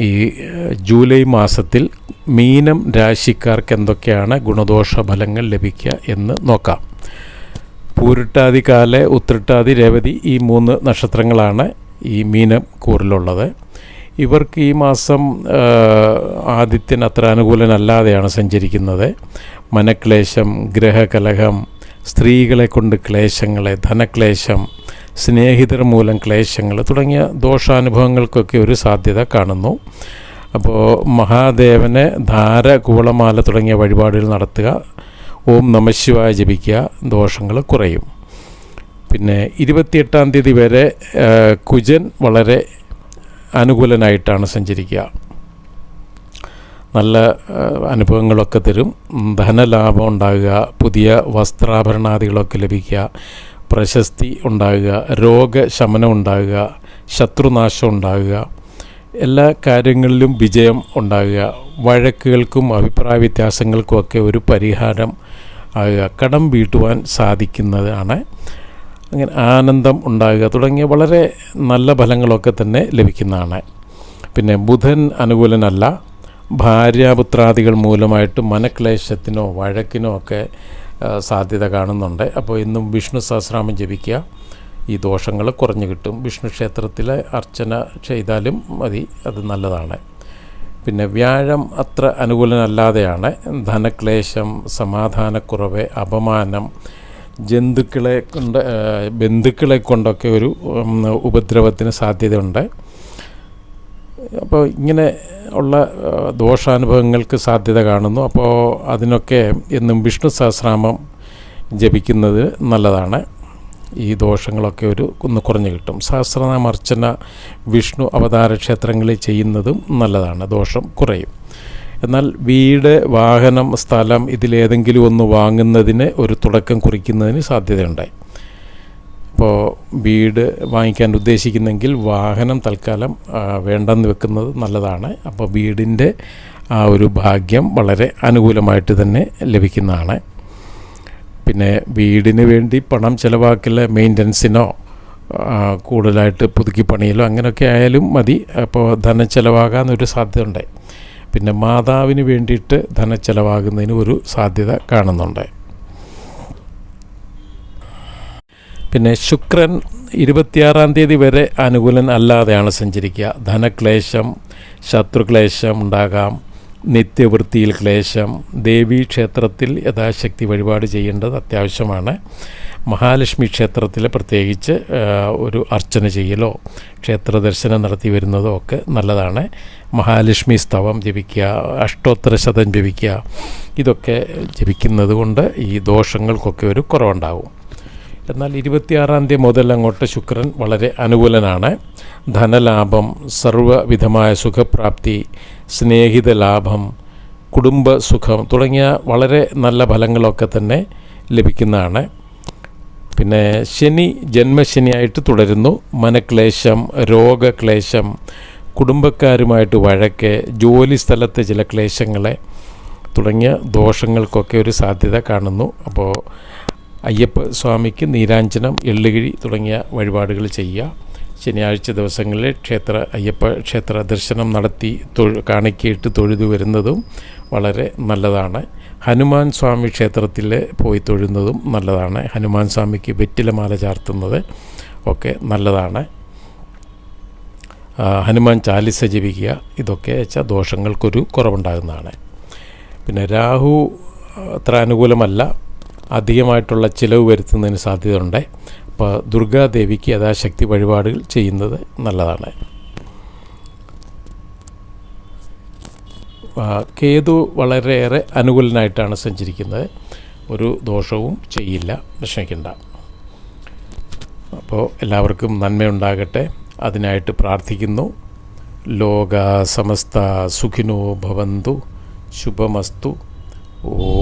ഈ ജൂലൈ മാസത്തിൽ മീനം രാശിക്കാർക്ക് എന്തൊക്കെയാണ് ഗുണദോഷ ഫലങ്ങൾ ലഭിക്കുക എന്ന് നോക്കാം. പൂരിട്ടാതി കാല ഉത്രട്ടാതി രേവതി ഈ മൂന്ന് നക്ഷത്രങ്ങളാണ് ഈ മീനം കൂറിലുള്ളത്. ഇവർക്ക് ഈ മാസം ആദിത്യൻ അത്ര അനുകൂലനല്ലാതെയാണ് സഞ്ചരിക്കുന്നത്. മനക്ലേശം ഗ്രഹകലഹം സ്ത്രീകളെ കൊണ്ട് ക്ലേശങ്ങളെ ധനക്ലേശം സ്നേഹിതർ മൂലം ക്ലേശങ്ങൾ തുടങ്ങിയ ദോഷാനുഭവങ്ങൾക്കൊക്കെ ഒരു സാധ്യത കാണുന്നു. അപ്പോൾ മഹാദേവനെ ധാര കൂളമാല തുടങ്ങിയ വഴിപാടുകൾ നടത്തുക ഓം നമശിവായ ജപിക്കുക ദോഷങ്ങൾ കുറയും. പിന്നെ ഇരുപത്തിയെട്ടാം തീയതി വരെ കുജൻ വളരെ അനുകൂലനായിട്ടാണ് സഞ്ചരിക്കുക. നല്ല അനുഭവങ്ങളൊക്കെ തരും. ധനലാഭം ഉണ്ടാകുക പുതിയ വസ്ത്രാഭരണാദികളൊക്കെ ലഭിക്കുക. പ്രശസ്തി ഉണ്ടാകുക രോഗശമനം ഉണ്ടാകുക ശത്രുനാശം ഉണ്ടാകുക എല്ലാ കാര്യങ്ങളിലും വിജയം ഉണ്ടാകുക വഴക്കുകൾക്കും അഭിപ്രായ വ്യത്യാസങ്ങൾക്കുമൊക്കെ ഒരു പരിഹാരം ആകുക കടം വീട്ടുവാൻ സാധിക്കുന്നതാണ് അങ്ങനെ ആനന്ദം ഉണ്ടാകുക തുടങ്ങിയ വളരെ നല്ല ഫലങ്ങളൊക്കെ തന്നെ ലഭിക്കുന്നതാണ്. പിന്നെ ബുധൻ അനുകൂലനല്ല. ഭാര്യാപുത്രാദികൾ മൂലമായിട്ട് മനക്ലേശത്തിനോ വഴക്കിനോ ഒക്കെ സാധ്യത കാണുന്നുണ്ട്. അപ്പോൾ ഇന്നും വിഷ്ണു സഹസ്രാമം ജപിക്കുക. ഈ ദോഷങ്ങൾ കുറഞ്ഞു കിട്ടും. വിഷ്ണു ക്ഷേത്രത്തിലെ അർച്ചന ചെയ്താലും മതി. അത് നല്ലതാണ്. പിന്നെ വ്യാഴം അത്ര അനുകൂലനല്ലാതെയാണ്. ധനക്ലേശം സമാധാനക്കുറവ് അപമാനം ജന്തുക്കളെ കൊണ്ട് ബന്ധുക്കളെ കൊണ്ടൊക്കെ ഒരു ഉപദ്രവത്തിന് സാധ്യതയുണ്ട്. അപ്പോൾ ഇങ്ങനെ ഉള്ള ദോഷാനുഭവങ്ങൾക്ക് സാധ്യത കാണുന്നു. അപ്പോൾ അതിനൊക്കെ എന്നും വിഷ്ണു സഹസ്രാമം ജപിക്കുന്നത് നല്ലതാണ്. ഈ ദോഷങ്ങളൊക്കെ ഒരു ഒന്ന് കുറഞ്ഞു കിട്ടും. സഹസ്രനാമ അർച്ചന വിഷ്ണു അവതാര ക്ഷേത്രങ്ങളിൽ ചെയ്യുന്നതും നല്ലതാണ്. ദോഷം കുറയും. എന്നാൽ വീട് വാഹനം സ്ഥലം ഇതിലേതെങ്കിലും ഒന്ന് വാങ്ങുന്നതിന് ഒരു തുടക്കം കുറിക്കുന്നതിന് സാധ്യതയുണ്ട് ഇപ്പോൾ വീട് വാങ്ങിക്കാൻ ഉദ്ദേശിക്കുന്നെങ്കിൽ വാഹനം തൽക്കാലം വേണ്ടെന്ന് വെക്കുന്നത് നല്ലതാണ്. അപ്പോൾ വീടിന്റെ ആ ഒരു ഭാഗ്യം വളരെ അനുകൂലമായിട്ട് തന്നെ ലഭിക്കുന്നതാണ്. പിന്നെ വീടിന് വേണ്ടി പണം ചിലവാക്കില്ല മെയിന്റനൻസിനോ കൂടുതലായിട്ട് പുതുക്കി പണിയിലോ അങ്ങനെയൊക്കെ ആയാലും മതി. അപ്പോൾ ധനം ചിലവാകാമെന്നൊരു സാധ്യതയുണ്ട്. പിന്നെ മാതാവിന് വേണ്ടിയിട്ട് ധനം ചിലവാകുന്നതിന് ഒരു സാധ്യത കാണുന്നുണ്ട്. പിന്നെ ശുക്രൻ ഇരുപത്തിയാറാം തീയതി വരെ അനുകൂലൻ അല്ലാതെയാണ് സഞ്ചരിക്കുക. ധനക്ലേശം ശത്രുക്ലേശം ഉണ്ടാകാം. നിത്യവൃത്തിയിൽ ക്ലേശം. ദേവീ ക്ഷേത്രത്തിൽ യഥാശക്തി വഴിപാട് ചെയ്യേണ്ടത് അത്യാവശ്യമാണ്. മഹാലക്ഷ്മി ക്ഷേത്രത്തിൽ പ്രത്യേകിച്ച് ഒരു അർച്ചന ചെയ്യലോ ക്ഷേത്ര ദർശനം നടത്തി വരുന്നതോ ഒക്കെ നല്ലതാണ്. മഹാലക്ഷ്മി സ്തവം ജപിക്കുക അഷ്ടോത്തര ശതം ജപിക്കുക ഇതൊക്കെ ജപിക്കുന്നത് കൊണ്ട് ഈ ദോഷങ്ങൾക്കൊക്കെ ഒരു കുറവുണ്ടാവും. എന്നാൽ ഇരുപത്തിയാറാം തീയതി മുതൽ അങ്ങോട്ട് ശുക്രൻ വളരെ അനുകൂലനാണ്. ധനലാഭം സർവവിധമായ സുഖപ്രാപ്തി സ്നേഹിത ലാഭം കുടുംബ സുഖം തുടങ്ങിയ വളരെ നല്ല ഫലങ്ങളൊക്കെ തന്നെ ലഭിക്കുന്നതാണ്. പിന്നെ ശനി ജന്മശനിയായിട്ട് തുടരുന്നു. മനക്ലേശം രോഗക്ലേശം കുടുംബക്കാരുമായിട്ട് വഴക്ക് ജോലി സ്ഥലത്തെ ചില ക്ലേശങ്ങളെ തുടങ്ങിയ ദോഷങ്ങൾക്കൊക്കെ ഒരു സാധ്യത കാണുന്നു. അപ്പോൾ അയ്യപ്പ സ്വാമിക്ക് നീരാഞ്ജനം എള്ളുകിഴി തുടങ്ങിയ വഴിപാടുകൾ ചെയ്യുക. ശനിയാഴ്ച ദിവസങ്ങളിൽ ക്ഷേത്ര അയ്യപ്പ ക്ഷേത്ര ദർശനം നടത്തി തൊഴു കാണിക്കയിട്ട് തൊഴുതു വരുന്നതും വളരെ നല്ലതാണ്. ഹനുമാൻ സ്വാമി ക്ഷേത്രത്തിൽ പോയി തൊഴുന്നതും നല്ലതാണ്. ഹനുമാൻ സ്വാമിക്ക് വെറ്റിലമാല ചാർത്തുന്നത് ഒക്കെ നല്ലതാണ്. ഹനുമാൻ ചാലിസ ജപിക്കുക ഇതൊക്കെ വെച്ചാൽ ദോഷങ്ങൾക്കൊരു കുറവുണ്ടാകുന്നതാണ്. പിന്നെ രാഹു അത്ര അനുകൂലമല്ല. അധികമായിട്ടുള്ള ചിലവ് വരുത്തുന്നതിന് സാധ്യതയുണ്ട് അപ്പോൾ ദുർഗാദേവിക്ക് യഥാശക്തി വഴിപാടുകൾ ചെയ്യുന്നത് നല്ലതാണ്. കേതു വളരെയേറെ അനുകൂലനായിട്ടാണ് സഞ്ചരിക്കുന്നത്. ഒരു ദോഷവും ചെയ്യില്ല വിഷമിക്കണ്ട. അപ്പോൾ എല്ലാവർക്കും നന്മയുണ്ടാകട്ടെ. അതിനായിട്ട് പ്രാർത്ഥിക്കുന്നു. ലോക സമസ്ത സുഖിനോ ഭവന്തു ശുഭമസ്തു. ഓ